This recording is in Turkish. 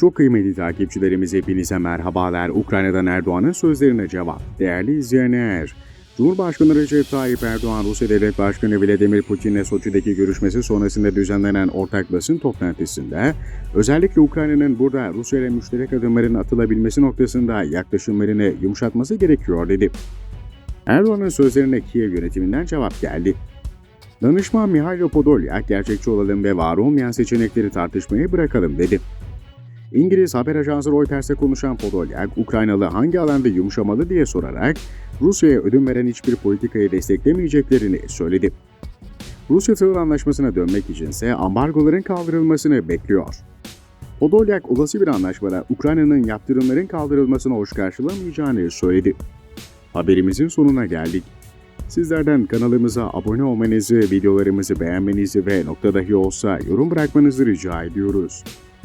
Çok kıymetli takipçilerimiz hepinize merhabalar. Ukrayna'dan Erdoğan'ın sözlerine cevap. Değerli izleyenler, Cumhurbaşkanı Recep Tayyip Erdoğan, Rusya Devlet Başkanı Vladimir Putin'le Soçi'deki görüşmesi sonrasında düzenlenen ortak basın toplantısında, özellikle Ukrayna'nın burada Rusya ile müşterek adımların atılabilmesi noktasında yaklaşımlarını yumuşatması gerekiyor dedi. Erdoğan'ın sözlerine Kiev yönetiminden cevap geldi. Danışman Mihailo Podolyak, gerçekçi olalım ve var olmayan seçenekleri tartışmayı bırakalım dedi. İngiliz haber ajansı Reuters'e konuşan Podolyak, Ukraynalı hangi alanda yumuşamalı diye sorarak Rusya'ya ödün veren hiçbir politikayı desteklemeyeceklerini söyledi. Rusya tahıl anlaşmasına dönmek içinse ambargoların kaldırılmasını bekliyor. Podolyak olası bir anlaşmada Ukrayna'nın yaptırımların kaldırılmasına hoş karşılamayacağını söyledi. Haberimizin sonuna geldik. Sizlerden kanalımıza abone olmanızı, videolarımızı beğenmenizi ve nokta dahi olsa yorum bırakmanızı rica ediyoruz.